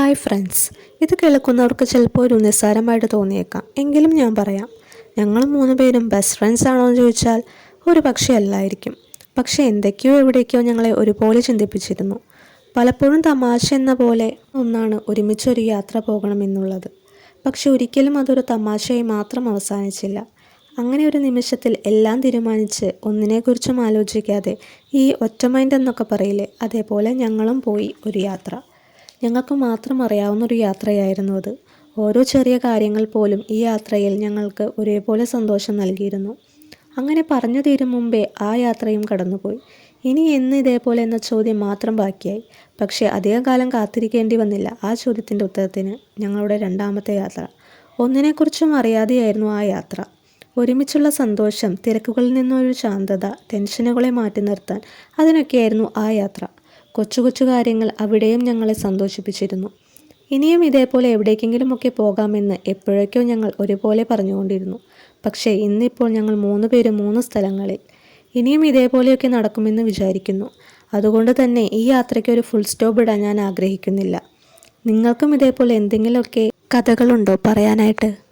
Hi friends ഇത് കേൾക്കുന്നവർക്ക് ചിലപ്പോൾ ഒരു നിസ്സാരമായിട്ട് തോന്നിയേക്കാം. എങ്കിലും ഞാൻ പറയാം. ഞങ്ങൾ മൂന്ന് പേരും ബെസ്റ്റ് ഫ്രണ്ട്സ് ആണോ എന്ന് ചോദിച്ചാൽ ഒരു പക്ഷേ അല്ലായിരിക്കും. പക്ഷേ എന്തൊക്കെയോ എവിടേക്കോ ഞങ്ങളെ ഒരുപോലെ ചിന്തിപ്പിച്ചിരുന്നു. പലപ്പോഴും തമാശ എന്ന പോലെ ഒന്നാണ് ഒരുമിച്ചൊരു യാത്ര പോകണമെന്നുള്ളത് പക്ഷെ ഒരിക്കലും അതൊരു തമാശയായി മാത്രം അവസാനിച്ചില്ല. അങ്ങനെ ഒരു നിമിഷത്തിൽ എല്ലാം തീരുമാനിച്ച് ഒന്നിനെക്കുറിച്ചും ആലോചിക്കാതെ ഈ ഒറ്റ മൈൻഡ് എന്നൊക്കെ പറയില്ലേ അതേപോലെ ഞങ്ങളും പോയി ഒരു യാത്ര. ഞങ്ങൾക്ക് മാത്രം അറിയാവുന്ന ഒരു യാത്രയായിരുന്നു അത്. ഓരോ ചെറിയ കാര്യങ്ങൾ പോലും ഈ യാത്രയിൽ ഞങ്ങൾക്ക് ഒരേപോലെ സന്തോഷം നൽകിയിരുന്നു. അങ്ങനെ പറഞ്ഞു തീരും മുമ്പേ ആ യാത്രയും കടന്നുപോയി. ഇനി എന്ന് ഇതേപോലെ എന്ന ചോദ്യം മാത്രം ബാക്കിയായി. പക്ഷേ അധികകാലം കാത്തിരിക്കേണ്ടി വന്നില്ല ആ ചോദ്യത്തിന്റെ ഉത്തരത്തിന് ഞങ്ങളുടെ രണ്ടാമത്തെ യാത്ര. ഒന്നിനെക്കുറിച്ചും അറിയാതെയായിരുന്നു ആ യാത്ര. ഒരുമിച്ചുള്ള സന്തോഷം തിരക്കുകളിൽ നിന്നൊരു ശാന്തത ടെൻഷനുകളെ മാറ്റി നിർത്താൻ അതിനൊക്കെയായിരുന്നു ആ യാത്ര. കൊച്ചു കൊച്ചു കാര്യങ്ങൾ അവിടെയും ഞങ്ങളെ സന്തോഷിപ്പിച്ചിരുന്നു. ഇനിയും ഇതേപോലെ എവിടേക്കെങ്കിലുമൊക്കെ പോകാമെന്ന് എപ്പോഴേക്കോ ഞങ്ങൾ ഒരുപോലെ പറഞ്ഞുകൊണ്ടിരുന്നു. പക്ഷേ ഇന്നിപ്പോൾ ഞങ്ങൾ മൂന്ന് പേര് മൂന്ന് സ്ഥലങ്ങളിൽ. ഇനിയും ഇതേപോലെയൊക്കെ നടക്കുമെന്ന് വിചാരിക്കുന്നു. അതുകൊണ്ട് തന്നെ ഈ യാത്രയ്ക്ക് ഒരു ഫുൾ സ്റ്റോപ്പ് ഇടാൻ ഞാൻ ആഗ്രഹിക്കുന്നില്ല. നിങ്ങൾക്കും ഇതേപോലെ എന്തെങ്കിലുമൊക്കെ കഥകളുണ്ടോ പറയാനായിട്ട്?